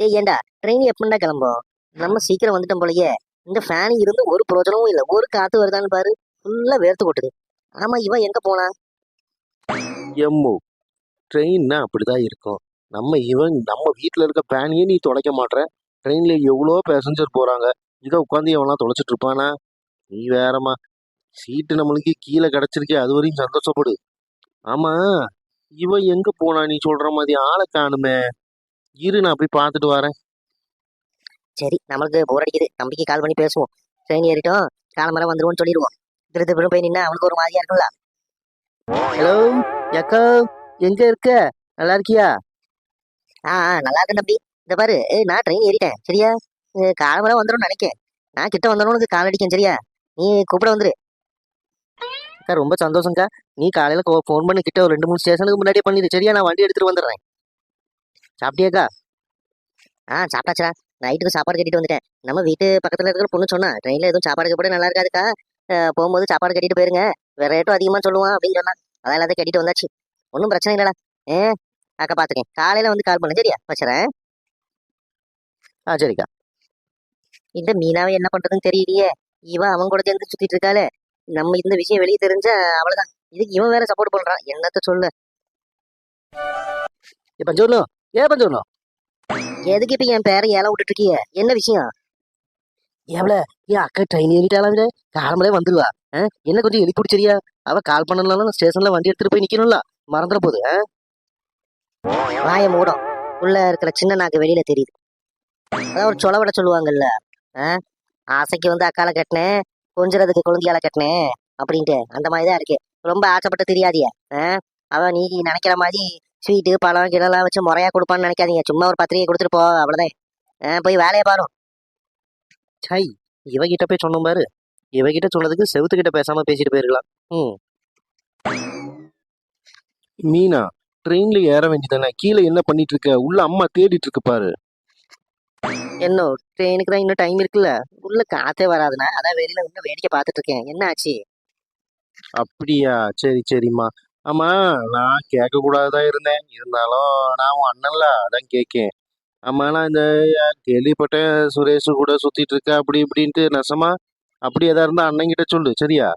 ஏய் ஏண்டா ட்ரெயின் எப்படின்னா கிளம்போம்? நம்ம சீக்கிரம் வந்துட்டோம் போலயே. இந்த ஃபேன் இருந்து ஒரு பிரோஜனமும் இல்லை. ஒரு காத்து வருதான்னு பாரு. ஃபுல்லா வேர்த்து கொட்டுது ஆமா இவன் எங்க போனா? எம்மு ட்ரெயின்னா அப்படிதான் இருக்கும். நம்ம இவன் நம்ம வீட்டில் இருக்க ஃபேனையே நீ தொலைக்க மாட்ற. ட்ரெயின்ல எவ்வளோ பேசஞ்சர் போறாங்க? இதை உட்காந்து எவனா தொலைச்சிட்டு இருப்பானா? நீ வேறம்மா. சீட்டு நம்மளுக்கு கீழே கிடச்சிருக்கே அது வரையும் சந்தோஷப்படு. ஆமா இவன் எங்க போனா? நீ சொல்ற மாதிரி ஆளை காணுமே. இரு நான் போய் பார்த்துட்டு வரேன். சரி நம்மளுக்கு போர் அடிக்குது. தம்பிக்கு கால் பண்ணி பேசுவோம். ட்ரெயின் ஏறிட்டோம். காலமரம் வந்துருவோம்னு சொல்லிடுவோம். திரு திரு போய் நின்னா அவனுக்கு ஒரு மாதிரியா இருக்கும்ல. ஹலோ அக்கா எங்க இருக்க? நல்லா இருக்கியா? ஆ நல்லா இருக்கேன் தம்பி. இந்த பாரு ஏய் நான் ட்ரெயின் ஏறிட்டேன். சரியா? காலமரம் வந்துடும் நினைக்கேன். நான் கிட்ட வந்தோன்னு உனக்கு கால் அடிக்கேன் சரியா? நீ கூப்பிட வந்துரு. அக்கா ரொம்ப சந்தோஷம்க்கா. நீ காலையில ஃபோன் பண்ணி கிட்ட ஒரு ரெண்டு மூணு ஸ்டேஷனுக்கு முன்னாடியே பண்ணிடு சரியா? நான் வண்டி எடுத்துட்டு வந்துடுறேன். சாப்பிட்டியாக்கா? ஆ சாப்பிட்டாச்சா நைட்டுக்கு சாப்பாடு கட்டிட்டு வந்துட்டேன். நம்ம வீட்டு பக்கத்துல இருக்கிற பொண்ணு சொன்னா ட்ரெயின்ல எதுவும் சாப்பாடு கூட நல்லா இருக்காதுக்கா. போகும்போது சாப்பாடு கட்டிட்டு போயிருங்க. வேற ரேட்டும் அதிகமா சொல்லுவான் அப்படின்னு சொன்னா அதான் எல்லாத்தையும் கட்டிட்டு வந்தாச்சு. ஒன்றும் பிரச்சனை இல்லடா. ஏ அக்கா பாத்துக்கேன் காலையில வந்து கால் பண்ணு. சரியா? வச்சுறேன். ஆ சரிக்கா. இந்த மீனாவை என்ன பண்றதுன்னு தெரியலையே. இவன் அவன் கூட சேர்ந்து சுத்திட்டு இருக்காளே. நம்ம இந்த விஷயம் வெளியே தெரிஞ்சா அவ்வளவுதான். இதுக்கு இவன் வேற சப்போர்ட் பண்றான். என்னத்த சொல்லு? ஏ சொல்லு ஏ பஞ்சூர்ணம் எதுக்கு இப்ப என் பேரை ஏல விட்டுட்டு இருக்கிய என்ன விஷயம்? எவ்வளோ ஏன் அக்கா ட்ரெயின் ஏறிட்டாலும் காலமலே வந்துருவா. ஆ? என்ன கொஞ்சம் எழுப்பி பிடிச்சரியா அவ கால் பண்ணலாம் ஸ்டேஷன்ல வண்டி எடுத்துட்டு போய் நிக்கணும்ல. மறந்துட போகுது? வாய மூடும் உள்ள இருக்கிற சின்ன நாக்கு வெளியில தெரியுது. அதான் ஒரு சொலவட சொல்லுவாங்கல்ல ஆ? ஆசைக்கு வந்து அக்கால கட்டினேன் கொஞ்சறதுக்கு குழந்தையால கட்டினேன் அப்படின்ட்டு. அந்த மாதிரி தான் இருக்கு. ரொம்ப ஆசைப்பட்டு தெரியாதிய அவன் நீ நினைக்கிற மாதிரி ஸ்வீட்டு பழம் கிழலாம் வச்சு முறையா கொடுப்பான்னு நினைக்காதீங்க. சும்மா ஒரு பத்திரிகை கொடுத்துட்டு போ அவ்வளவுதான். ஆ, போய் வேலையை பாரு. சை இவகிட்ட போய் சொன்னோம் பாரு. இவகிட்ட சொன்னதுக்கு செவுத்துக்கிட்ட பேசாம பேசிட்டு போயிருக்கலாம். ம். மீனா ட்ரெயின்ல ஏற வேண்டியதானே கீழே என்ன பண்ணிட்டு இருக்க உள்ள அம்மா தேடிட்டு இருக்கு பாரு. என்ன ட்ரெயினுக்கு தான் இன்னும் டைம் இருக்குல்ல? உள்ள காத்தே வராதுண்ணா. அதான் வெளியில இன்னும் வேடிக்கை பார்த்துட்டு இருக்கேன் என்ன ஆச்சு? அப்படியா? சரி சரிம்மா. ஆமா நான் கேட்க கூடாதுதான் இருந்தேன். இருந்தாலும் நான் உன் அண்ணன்ல அதான் கேட்கேன். ஆமா நான் இந்த கேள்விப்பட்டேன் சுரேஷ் கூட சுத்திட்டு இருக்க அப்படி இப்படின்ட்டு நெசமா. அப்படி எதா இருந்தா அண்ணன் கிட்ட சொல்லு சரியா?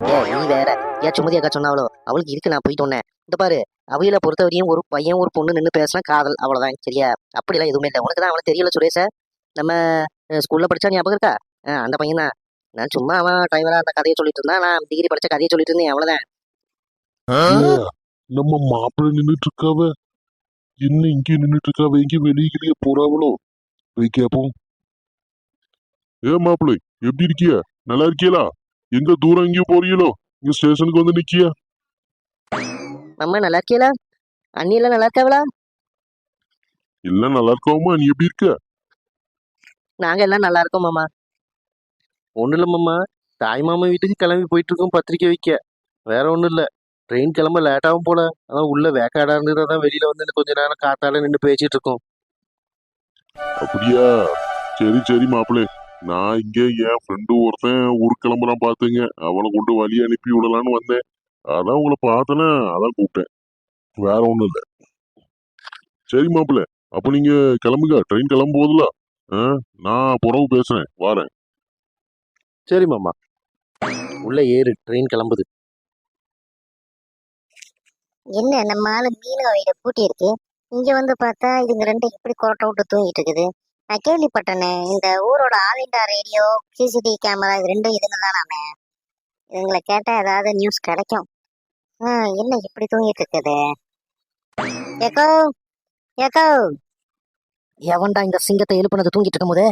ஏ நீ வேற. ஏன் சுமதி அக்கா சொன்னாவளோ? அவளுக்கு இருக்கு நான் போயிட்டு வந்தேன் இந்த பாரு அவையில பொறுத்தவரையும் ஒரு பையன் ஒரு பொண்ணு நின்று பேசினா காதல் அவ்வளவுதான் சரியா? அப்படிலாம் எதுவுமே இல்லை. உனக்கு தான் அவனுக்கு தெரியல சுரேஷ? நம்ம ஸ்கூல்ல படிச்சா ஞாபகம் இருக்கா? அந்த பையன் தான். நான் சும்மா அவன் டிரைவரா அந்த கதையை சொல்லிட்டு இருந்தான். நான் டிகிரி படிச்ச கதையை சொல்லிட்டு இருந்தேன் அவ்வளவுதான். நம்ம மாப்பிள்ளை நின்னுட்டு இருக்காவ என்ன இங்கே நின்னுட்டு இருக்காவ எங்க வெளியே போறாவளோ? போய் கேப்போம். ஏ மாப்பிள்ளை எப்படி இருக்கிய? நல்லா இருக்கியலா எங்க தூரம் எங்கேயோ போறீங்களோ இங்க ஸ்டேஷனுக்கு வந்து நிக்கிய. நம்ம நல்லா இருக்கியலா அண்ணி எல்லாம் நல்லா இருக்காவளா? எல்லாம் நல்லா இருக்காவுமா நீ எப்படி இருக்க? நாங்க எல்லாம் நல்லா இருக்கோம் மாமா. ஒன்றும் இல்லை மாமா தாய் மாமா வீட்டுக்கு கிளம்பி போயிட்டு இருக்கோம் பத்திரிக்கை வைக்க. வேற ஒன்றும் இல்லை ட்ரெயின் கிளம்ப லேட்டாகும் போல. அதான் உள்ள வேக்காடா இருந்தது. அதான் வெளியில வந்து கொஞ்ச நேரம் காத்தால நின்று பேசிட்டு இருக்கோம். அப்படியா? சரி சரி மாப்பிள்ளை. நான் இங்க என் ஃப்ரெண்டு ஒருத்தன் ஊருக்கு கிளம்புறான் பாத்துங்க அவனை கொண்டு வழி அனுப்பி விடலான்னு வந்தேன். அதான் உங்களை பார்த்தேன்னா அதான் கூப்பிட்டேன். வேற ஒண்ணும் இல்ல. சரி மாப்பிள்ளை அப்ப நீங்க கிளம்புங்க. ட்ரெயின் கிளம்பும் போதுல நான் புறவு பேசுறேன். வாரேன். சரி மாமா. உள்ள ஏறு ட்ரெயின் கிளம்புது. என்ன நம்ம ஆளு மீனவ வீடு பூட்டி இருக்கு? இங்க வந்து பார்த்தா இதுங்க ரெண்டும் இப்படி கோட்டை விட்டு தூங்கிட்டு இருக்குது நான் கேள்விப்பட்டேனே இந்த ஊரோட all India radio CCTV camera இது ரெண்டும் இதுங்க தானாமே இதுங்களை கேட்டா ஏதாவது நியூஸ் கிடைக்கும். ஆ, என்ன இப்படி தூங்கிட்டு இருக்குது ஏக்கோ ஏக்கோ எவன்டா இந்த சிங்கத்தை எழுப்புனது தூங்கிட்டு இருக்கும் போதே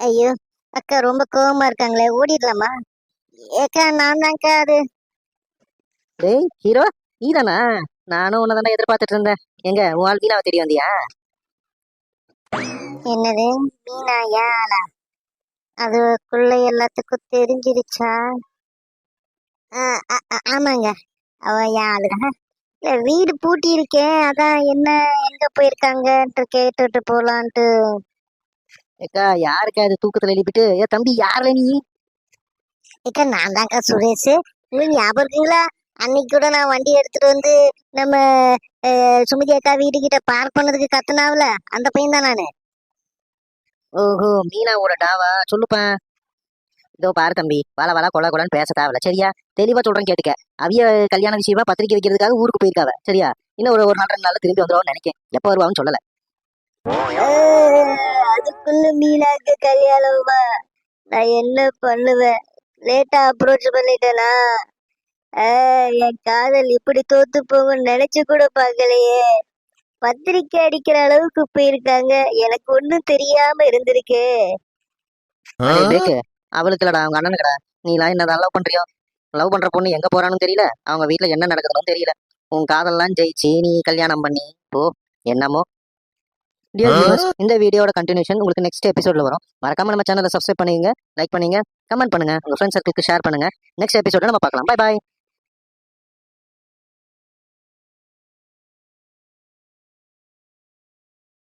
ஐயோ அக்கா ரொம்ப கோவமா இருக்காங்களே ஓடிடலாமா? ஏக்கா நான் தான்க்கா அது. டேய் ஹீரோ. நீதானா? நானும் உன்னை தானே எதிர்பார்த்துட்டு இருந்தேன் எங்க உன் வீணாவை தேடி வந்தியா? என்னது மீனா யாழா அதுக்குள்ள எல்லாத்துக்கும் தெரிஞ்சிருச்சா? ஆமாங்க. அவ யாழுதான் இல்ல வீடு பூட்டி இருக்கேன் அதான் என்ன எங்க போயிருக்காங்கன்ட்டு கேட்டுட்டு போலான்ட்டு ஏக்கா யாருக்கா அது தூக்கத்துல எழுப்பிட்டு ஏ தம்பி யாருல நீ? இக்க நான் தான்க்கா சுரேஷ். உங்களுக்கு ஞாபகம் இருக்குங்களா? அன்னைக்கு கூட நான் வண்டி எடுத்துட்டு வந்து நம்ம சுமதி அக்கா வீட்டுக்கிட்ட பார்க் பண்ணதுக்கு கத்துனாவில? அந்த பையன் தான் நானு. ஓஹோ மீனாவோட டாவா? சொல்லுப்பேன் இதோ பாரு தம்பி வள வள கொல கொலன்னு பேச தேவையில்ல. சரியா? தெளிவா சொல்றேன் கேட்டுக்க. அவிய கல்யாண விஷயமா பத்திரிக்கை வைக்கிறதுக்காக ஊருக்கு போயிருக்காவ. சரியா? இன்னும் ஒரு ஒரு நாள் ரெண்டு நாள்ல திரும்பி வந்துருவான்னு நினைக்கேன். எப்போ வருவான்னு சொல்லல. அதுக்குள்ள மீனாக்கு கல்யாணமா நான் என்ன பண்ணுவேன்? லேட்டா அப்ரோச் பண்ணிட்டேனா? என் காதல் இப்படி தோத்து போகும்னு நினைச்சு கூட பார்க்கலையே. பத்திரிக்கை அடிக்கிற அளவுக்கு போயிருக்காங்க. எனக்கு ஒண்ணும் தெரியாம இருந்திருக்கு. அவளுக்கு இல்லடா அவங்க அண்ணனுக்குடா. நீ எல்லாம் என்ன லவ் பண்றியோ? லவ் பண்ற பொண்ணு எங்க போறான்னு தெரியல. அவங்க வீட்ல என்ன நடக்குதுன்னு தெரியல. உன் காதல்லாம் ஜெயிச்சு நீ கல்யாணம் பண்ணி போ. என்னமோ? இந்த வீடியோட கண்டினியூஷன் உங்களுக்கு நெக்ஸ்ட் எபிசோட்ல வரும். மறக்காம நம்ம சேனலை சப்ஸ்கிரைப் பண்ணுங்க லைக் பண்ணுங்க கமெண்ட் பண்ணுங்க. உங்க ஃப்ரெண்ட்ஸ் சர்க்கிளுக்கு ஷேர் பண்ணுங்க. நெக்ஸ்ட் எபிசோட நம்ம பார்க்கலாம். Bye bye